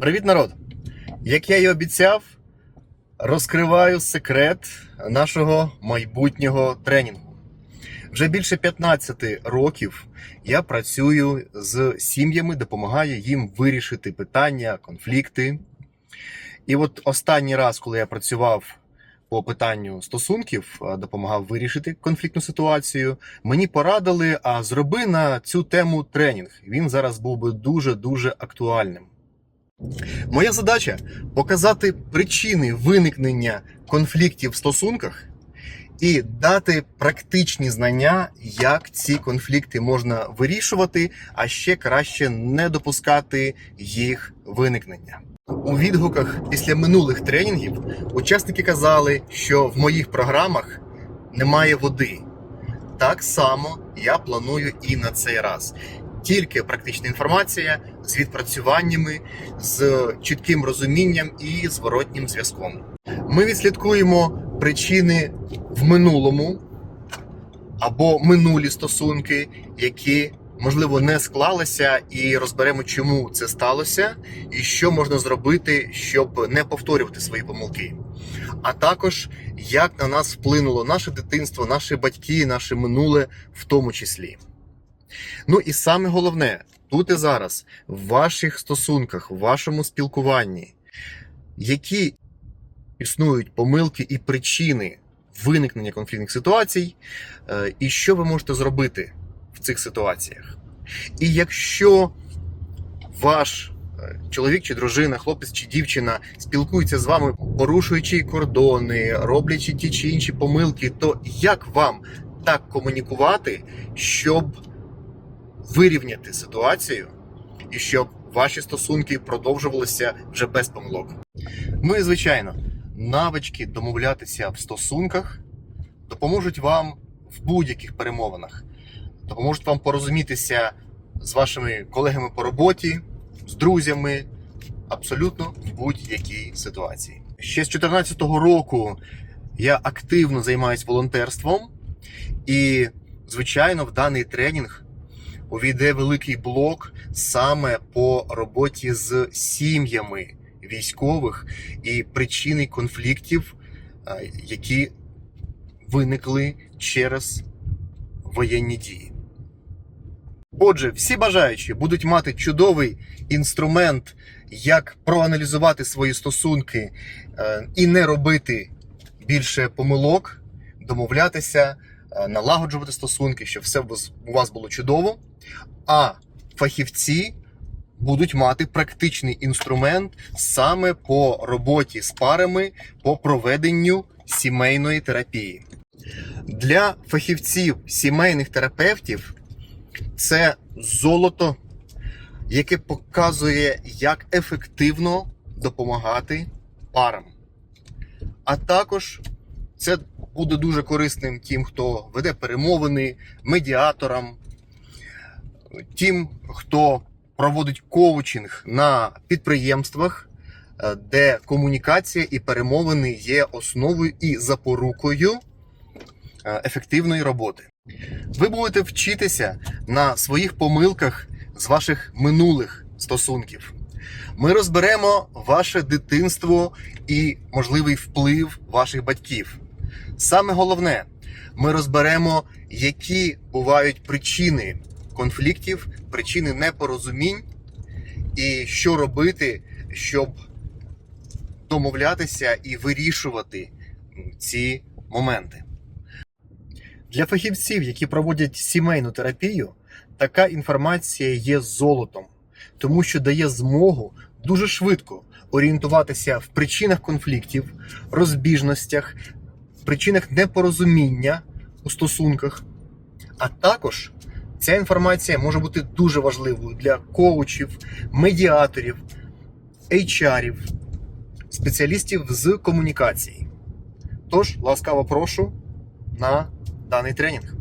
Привіт, народ! Як я і обіцяв, розкриваю секрет нашого майбутнього тренінгу. Вже більше 15 років я працюю з сім'ями, допомагаю їм вирішити питання, конфлікти. І от останній раз, коли я працював по питанню стосунків, допомагав вирішити конфліктну ситуацію, мені порадили, а зроби на цю тему тренінг. Він зараз був би дуже-дуже актуальним. Моя задача показати причини виникнення конфліктів в стосунках і дати практичні знання, як ці конфлікти можна вирішувати, а ще краще не допускати їх виникнення. У відгуках після минулих тренінгів учасники казали, що в моїх програмах немає води. Так само я планую і на цей раз. Тільки практична інформація з відпрацюваннями, з чітким розумінням і зворотнім зв'язком. Ми відслідкуємо причини в минулому або минулі стосунки, які можливо не склалися, і розберемо, чому це сталося, і що можна зробити, щоб не повторювати свої помилки. А також як на нас вплинуло наше дитинство, наші батьки, наше минуле в тому числі. Ну і саме головне, тут і зараз, в ваших стосунках, в вашому спілкуванні, які існують помилки і причини виникнення конфліктних ситуацій, е, і що ви можете зробити в цих ситуаціях. І якщо ваш е, чоловік чи дружина, хлопець чи дівчина спілкуються з вами, порушуючи кордони, роблячи ті чи інші помилки, то як вам так комунікувати, щоб вирівняти ситуацію і щоб ваші стосунки продовжувалися вже без помилок? Ну і звичайно, навички домовлятися в стосунках допоможуть вам в будь-яких перемовинах, допоможуть вам порозумітися з вашими колегами по роботі, з друзями, абсолютно в будь-якій ситуації. Ще з 2014 року я активно займаюся волонтерством, і, звичайно, в даний тренінг увійде великий блок саме по роботі з сім'ями військових і причини конфліктів, е, які виникли через воєнні дії. Отже, всі бажаючі будуть мати чудовий інструмент, як проаналізувати свої стосунки е, і не робити більше помилок, домовлятися, налагоджувати стосунки, щоб все у вас було чудово. А фахівці будуть мати практичний інструмент саме по роботі з парами по проведенню сімейної терапії. Для фахівців сімейних терапевтів це золото, яке показує, як ефективно допомагати парам. А також це буде дуже корисним тим, хто веде перемовини, медіаторам, тим, хто проводить коучинг на підприємствах, е, де комунікація і перемовини є основою і запорукою е, ефективної роботи. Ви будете вчитися на своїх помилках з ваших минулих стосунків. Ми розберемо ваше дитинство і можливий вплив ваших батьків. Саме головне, ми розберемо, які бувають причини конфліктів, причини непорозумінь, і що робити, щоб домовлятися і вирішувати ці моменти. Для фахівців, які проводять сімейну терапію, така інформація є золотом, тому що дає змогу дуже швидко орієнтуватися в причинах конфліктів, розбіжностях, причинах непорозуміння у стосунках, а також Ця інформація може бути дуже важливою для коучів, медіаторів, HR, спеціалістів з комунікації. Тож, ласкаво прошу на даний тренінг.